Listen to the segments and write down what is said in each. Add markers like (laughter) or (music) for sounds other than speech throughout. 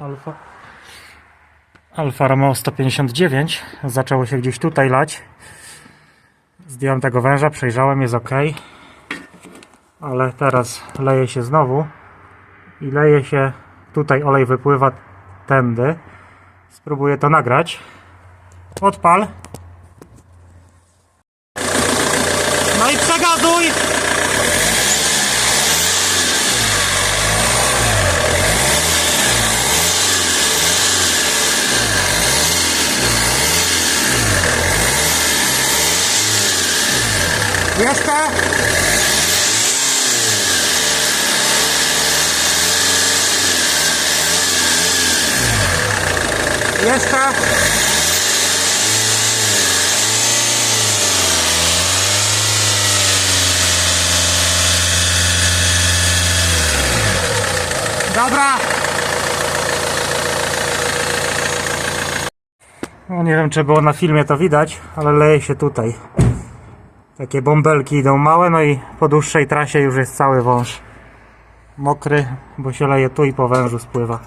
Alfa. Alfa Romeo 159. Zaczęło się gdzieś tutaj lać. Zdjąłem tego węża, przejrzałem, jest ok. Ale teraz leje się znowu. I leje się, tutaj olej wypływa tędy. Spróbuję to nagrać. Odpal. No i przegaduj! Jeszcze? Jeszcze? Dobra. No nie wiem, czy było na filmie to widać, ale leje się tutaj. Takie bąbelki idą małe, no i po dłuższej trasie już jest cały wąż mokry, bo się leje tu i po wężu spływa.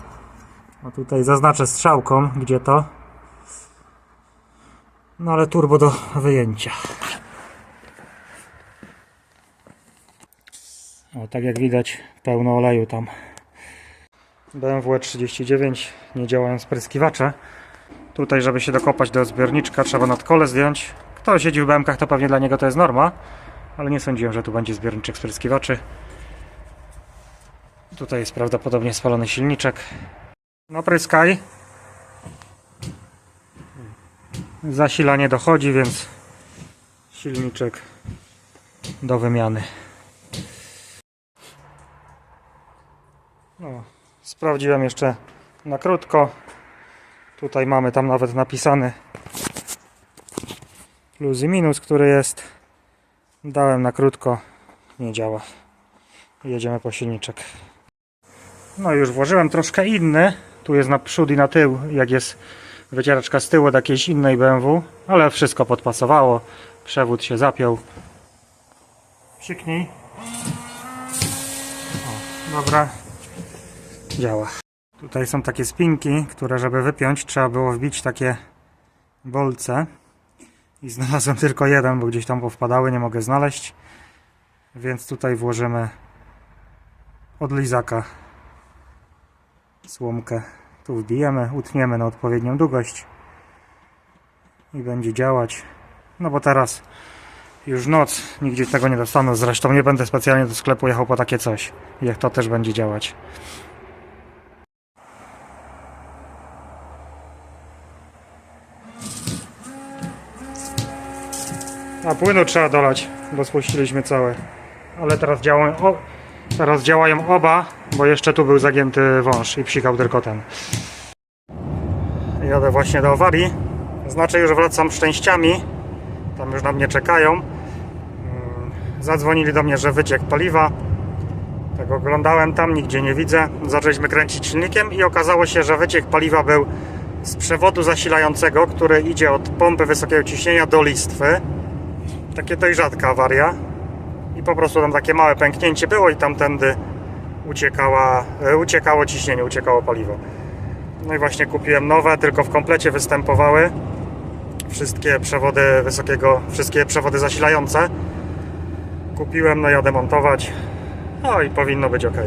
No tutaj zaznaczę strzałką, gdzie to. No ale turbo do wyjęcia. O, tak jak widać, pełno oleju tam. BMW 39 nie działają spryskiwacze. Tutaj, żeby się dokopać do zbiorniczka, trzeba nadkole zdjąć. Kto siedzi w BMKach, to pewnie dla niego to jest norma, ale nie sądziłem, że tu będzie zbiorniczek spryskiwaczy. Tutaj jest prawdopodobnie spalony silniczek. No pryskaj. Zasilanie dochodzi, więc silniczek do wymiany. No, sprawdziłem jeszcze na krótko. Tutaj mamy tam nawet napisany plus i minus, który jest. Dałem na krótko, nie działa. Jedziemy po silniczek. No już włożyłem troszkę inny. Tu jest na przód i na tył, jak jest wycieraczka z tyłu od jakiejś innej BMW, ale wszystko podpasowało. Przewód się zapiął. Psiknij. O, dobra. Działa. Tutaj są takie spinki, które żeby wypiąć trzeba było wbić takie bolce. I znalazłem tylko jeden, bo gdzieś tam powpadały, nie mogę znaleźć. Więc tutaj włożymy od lizaka słomkę. Tu wbijemy, utniemy na odpowiednią długość i będzie działać. No bo teraz już noc, nigdzie tego nie dostanę. Zresztą nie będę specjalnie do sklepu jechał po takie coś. Jak to też będzie działać. A płynu trzeba dolać, bo spuściliśmy całe. Ale teraz działają, o, teraz działają oba, bo jeszcze tu był zagięty wąż i psikał tylko ten. Jadę właśnie do awarii. Znaczy już wracam szczęściami. Tam już na mnie czekają. Mm, Zadzwonili do mnie, że wyciek paliwa. Tak oglądałem tam, nigdzie nie widzę. Zaczęliśmy kręcić silnikiem i okazało się, że wyciek paliwa był z przewodu zasilającego, który idzie od pompy wysokiego ciśnienia do listwy. Takie dość rzadka awaria. I po prostu tam takie małe pęknięcie było i tamtędy uciekała, e, uciekało ciśnienie, uciekało paliwo. No i właśnie kupiłem nowe, tylko w komplecie występowały wszystkie przewody wysokiego, wszystkie przewody zasilające. Kupiłem, no jadę montować. No i powinno być ok.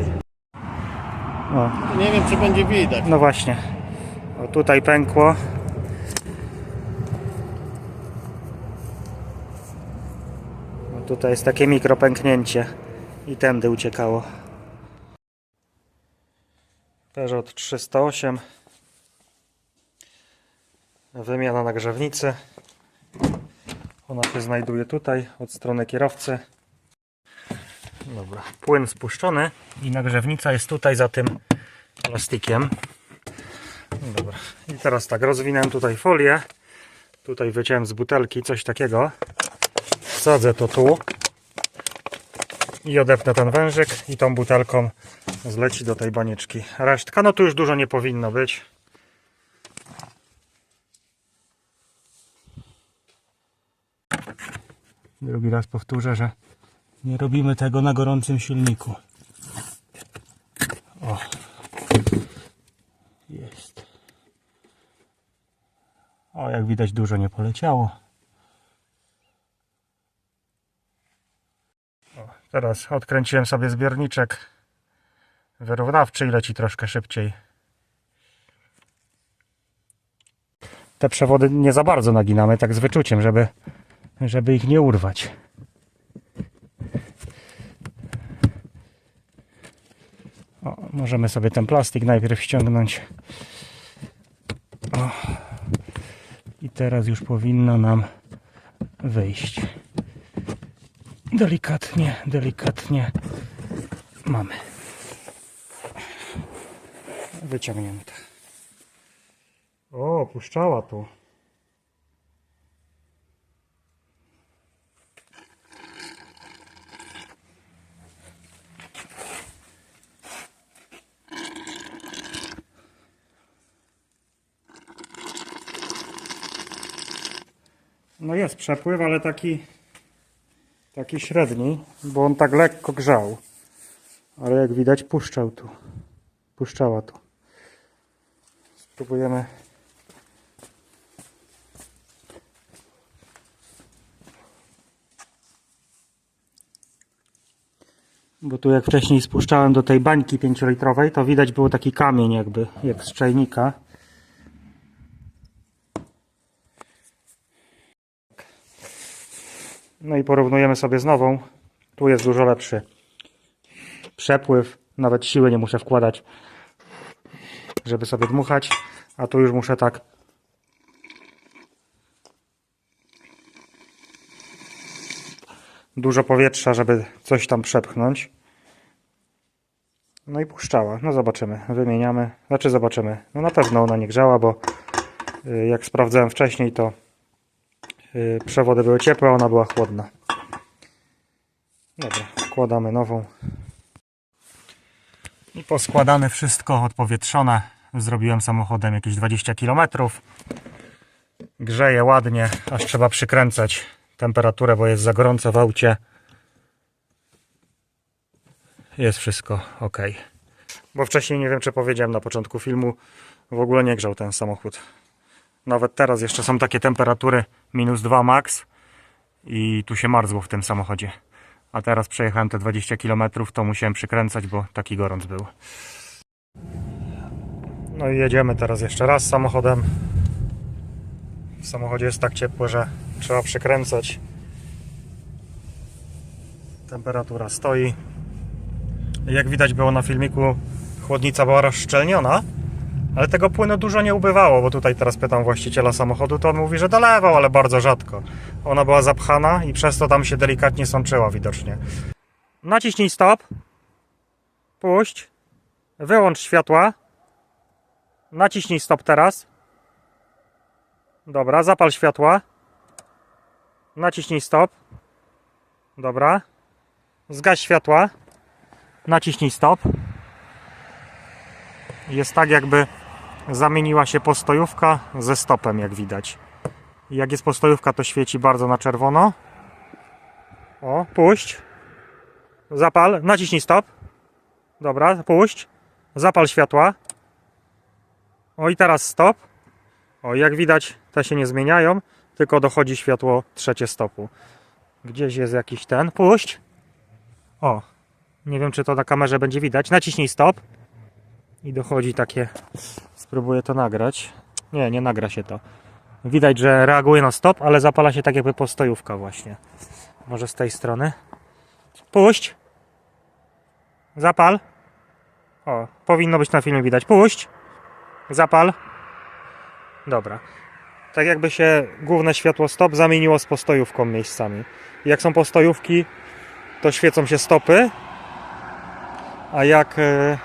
O, Nie wiem, czy będzie widać. no właśnie. O, tutaj pękło. O, tutaj jest takie mikropęknięcie i tędy uciekało. Peugeot 308. Wymiana nagrzewnicy. Ona się znajduje tutaj od strony kierowcy. Dobra, płyn spuszczony i nagrzewnica jest tutaj za tym plastikiem. Dobra, i teraz tak, rozwinąłem tutaj folię. Tutaj wyciąłem z butelki coś takiego wsadzę to tu i odepnę ten wężyk i tą butelką zleci do tej banieczki resztka. No tu już dużo nie powinno być. Drugi raz powtórzę, że nie robimy tego na gorącym silniku. O. Jest. O, jak widać dużo nie poleciało. Teraz odkręciłem sobie zbiorniczek wyrównawczy i leci troszkę szybciej. Te przewody nie za bardzo naginamy, tak z wyczuciem, żeby, żeby ich nie urwać. O, możemy sobie ten plastik najpierw ściągnąć. O. I teraz już powinno nam wyjść. Delikatnie, delikatnie mamy. Wyciągnięte. O, puszczała tu. No jest przepływ, ale taki taki średni, bo on tak lekko grzał. Ale jak widać puszczał tu. Puszczała tu. Spróbujemy Bo tu jak wcześniej spuszczałem do tej bańki 5-litrowej, to widać było taki kamień jakby, jak z czajnika. No i porównujemy sobie z nową. Tu jest dużo lepszy przepływ. Nawet siły nie muszę wkładać, żeby sobie dmuchać. A tu już muszę tak dużo powietrza, żeby coś tam przepchnąć. No i puszczała. No zobaczymy. Wymieniamy. Znaczy zobaczymy. No na pewno ona nie grzała, bo y, jak sprawdzałem wcześniej, to przewody były ciepłe, ona była chłodna. Dobra, wkładamy nową. I poskładane wszystko, odpowietrzone. Zrobiłem samochodem jakieś 20 km. Grzeje ładnie, aż trzeba przykręcać temperaturę, bo jest za gorąco w aucie. Jest wszystko ok. Bo wcześniej nie wiem, czy powiedziałem na początku filmu, w ogóle nie grzał ten samochód. Nawet teraz jeszcze są takie temperatury minus 2 max i tu się marzło w tym samochodzie. A teraz przejechałem te 20 km, to musiałem przykręcać, bo taki gorąc był. No i jedziemy teraz jeszcze raz samochodem. W samochodzie jest tak ciepło, że trzeba przykręcać. Temperatura stoi. Jak widać było na filmiku, chłodnica była rozszczelniona, ale tego płynu dużo nie ubywało, bo tutaj teraz pytam właściciela samochodu, to on mówi, że dolewał, ale bardzo rzadko. Ona była zapchana i przez to tam się delikatnie sączyła widocznie. Naciśnij stop. Puść. Wyłącz światła. Naciśnij stop teraz. Dobra, zapal światła. Naciśnij stop. Dobra. Zgaś światła. Naciśnij stop. Jest tak jakby zamieniła się postojówka ze stopem, jak widać. Jak jest postojówka, to świeci bardzo na czerwono. O, puść. Zapal, naciśnij stop. Dobra, puść. Zapal światła. O i teraz stop. O, jak widać, te się nie zmieniają, tylko dochodzi światło trzecie stopu. Gdzieś jest jakiś ten. Puść. O, nie wiem, czy to na kamerze będzie widać. Naciśnij stop. I dochodzi takie. Spróbuję to nagrać. Nie, nie nagra się to. Widać, że reaguje na stop, ale zapala się tak jakby postojówka właśnie. Może z tej strony. Puść. Zapal. O, powinno być na filmie widać. Puść. Zapal. Dobra. Tak jakby się główne światło stop zamieniło z postojówką miejscami. Jak są postojówki, to świecą się stopy. A jak e,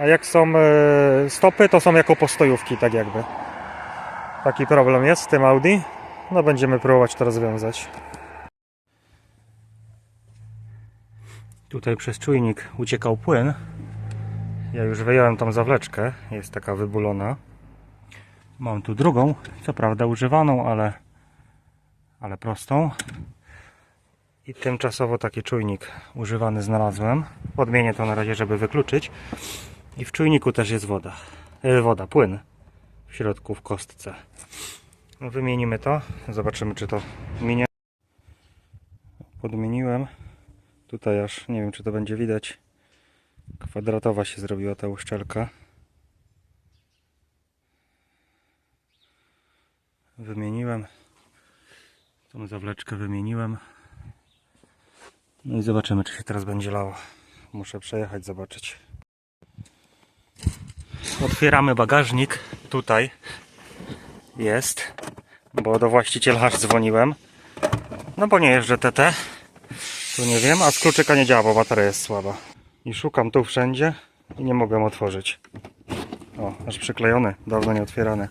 a jak są e, stopy, to są jako postojówki, tak jakby. Taki problem jest z tym Audi. No będziemy próbować to rozwiązać. Tutaj przez czujnik uciekał płyn. Ja już wyjąłem tą zawleczkę, jest taka wybulona. Mam tu drugą, co prawda używaną, ale, ale prostą. I tymczasowo taki czujnik używany znalazłem. Podmienię to na razie, żeby wykluczyć. I w czujniku też jest woda. E, woda, płyn. w środku w kostce. No, wymienimy to, zobaczymy czy to minie. Podmieniłem. Tutaj aż nie wiem czy to będzie widać. Kwadratowa się zrobiła ta uszczelka. Wymieniłem. Tą zawleczkę wymieniłem. No i zobaczymy czy się teraz będzie lało. Muszę przejechać, zobaczyć. Otwieramy bagażnik. Tutaj jest, bo do właściciela aż dzwoniłem. No bo nie jeżdżę TT. Tu nie wiem, a z kluczyka nie działa, bo bateria jest słaba. I szukam tu wszędzie i nie mogłem otworzyć. O, aż przyklejony, dawno nie otwierany.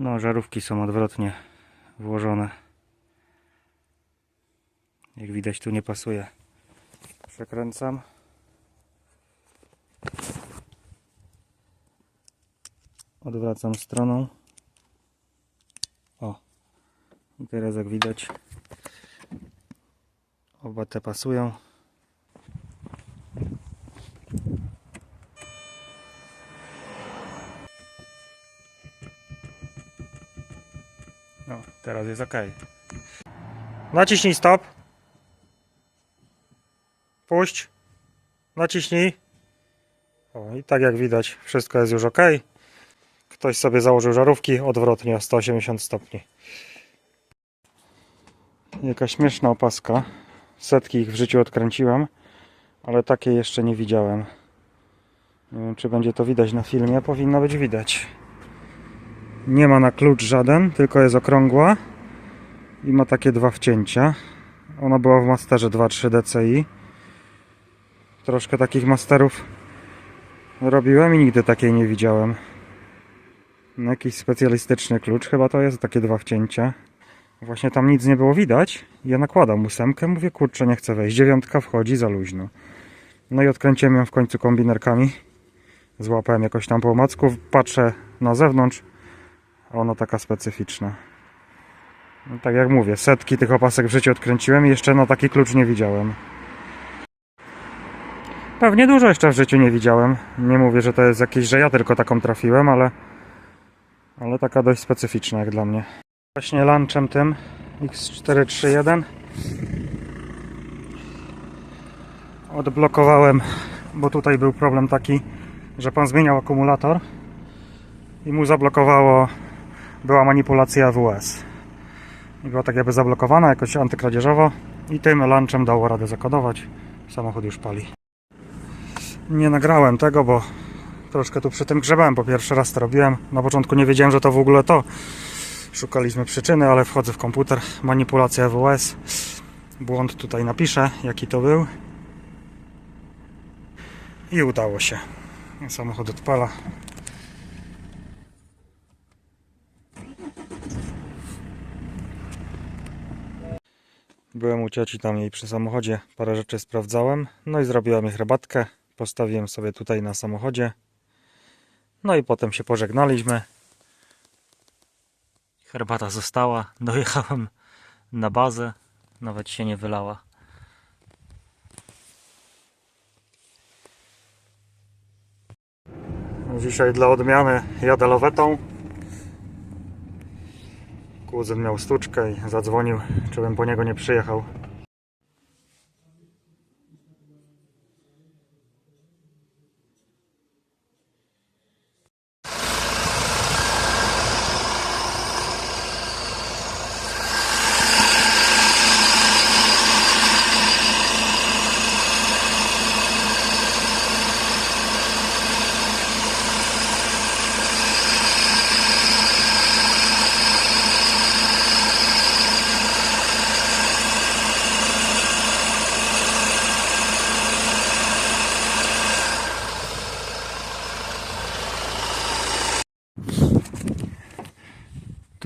No, żarówki są odwrotnie włożone. Jak widać tu nie pasuje. Przekręcam. Odwracam stroną. O. I teraz jak widać oba te pasują. No, teraz jest ok. Naciśnij stop. Puść. Naciśnij. O, i tak jak widać, wszystko jest już ok. Ktoś sobie założył żarówki odwrotnie o 180 stopni. Jaka śmieszna opaska. Setki ich w życiu odkręciłem, ale takiej jeszcze nie widziałem. Nie wiem, czy będzie to widać na filmie. Powinno być widać. Nie ma na klucz żaden, tylko jest okrągła i ma takie dwa wcięcia. Ona była w Masterze 2.3 DCI. Troszkę takich masterów robiłem i nigdy takiej nie widziałem. No, jakiś specjalistyczny klucz, chyba to jest takie dwa wcięcia. Właśnie tam nic nie było widać. Ja nakładam ósemkę, mówię kurczę, nie chcę wejść. Dziewiątka wchodzi za luźno. No i odkręciłem ją w końcu kombinerkami. Złapałem jakoś tam po omacku, patrzę na zewnątrz, a ona taka specyficzna. No, tak jak mówię, setki tych opasek w życiu odkręciłem i jeszcze na taki klucz nie widziałem. Pewnie dużo jeszcze w życiu nie widziałem. Nie mówię, że to jest jakieś, że ja tylko taką trafiłem, ale ale taka dość specyficzna jak dla mnie. Właśnie lunchem tym X431 odblokowałem, bo tutaj był problem taki, że pan zmieniał akumulator i mu zablokowało, była manipulacja AWS. I była tak jakby zablokowana jakoś antykradzieżowo i tym lunchem dało radę zakodować. Samochód już pali. Nie nagrałem tego, bo troszkę tu przy tym grzebałem, bo pierwszy raz to robiłem. Na początku nie wiedziałem, że to w ogóle to. Szukaliśmy przyczyny, ale wchodzę w komputer, manipulacja AWS. Błąd tutaj napiszę, jaki to był. I udało się. Samochód odpala. Byłem u cioci tam jej przy samochodzie, parę rzeczy sprawdzałem. No i zrobiłem jej herbatkę. Postawiłem sobie tutaj na samochodzie. No i potem się pożegnaliśmy. Herbata została. (laughs) Dojechałem na bazę. Nawet się nie wylała. Dzisiaj dla odmiany jadę lawetą. Kuzyn miał stuczkę i zadzwonił, czy bym po niego nie przyjechał.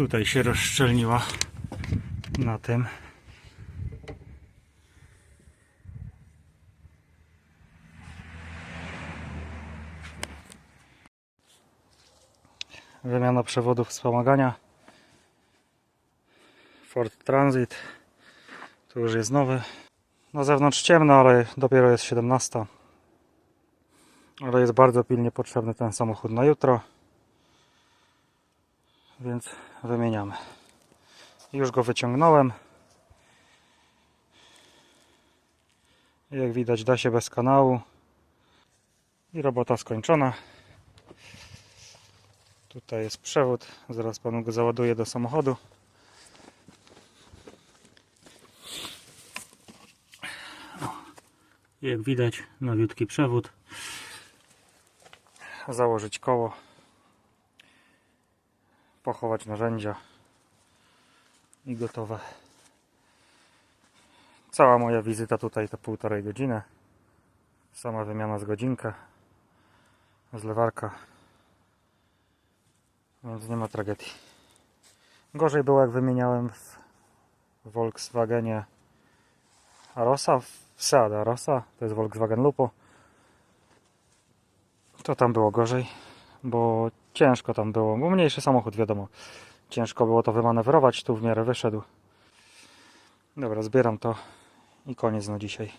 Tutaj się rozszczelniła na tym. Wymiana przewodów wspomagania. Ford Transit. Tu już jest nowy. Na zewnątrz ciemno, ale dopiero jest 17. Ale jest bardzo pilnie potrzebny ten samochód na jutro. Więc wymieniamy. Już go wyciągnąłem. Jak widać da się bez kanału. I robota skończona. Tutaj jest przewód. Zaraz panu go załaduję do samochodu. Jak widać, nowiutki przewód. Założyć koło. Pochować narzędzia. I gotowe. Cała moja wizyta tutaj to półtorej godziny. Sama wymiana z godzinkę. Zlewarka. Więc nie ma tragedii. Gorzej było jak wymieniałem w Volkswagenie Arosa, w Seat Arosa, to jest Volkswagen Lupo. To tam było gorzej, bo ciężko tam było, bo mniejszy samochód wiadomo. Ciężko było to wymanewrować, tu w miarę wyszedł. Dobra, zbieram to i koniec na dzisiaj.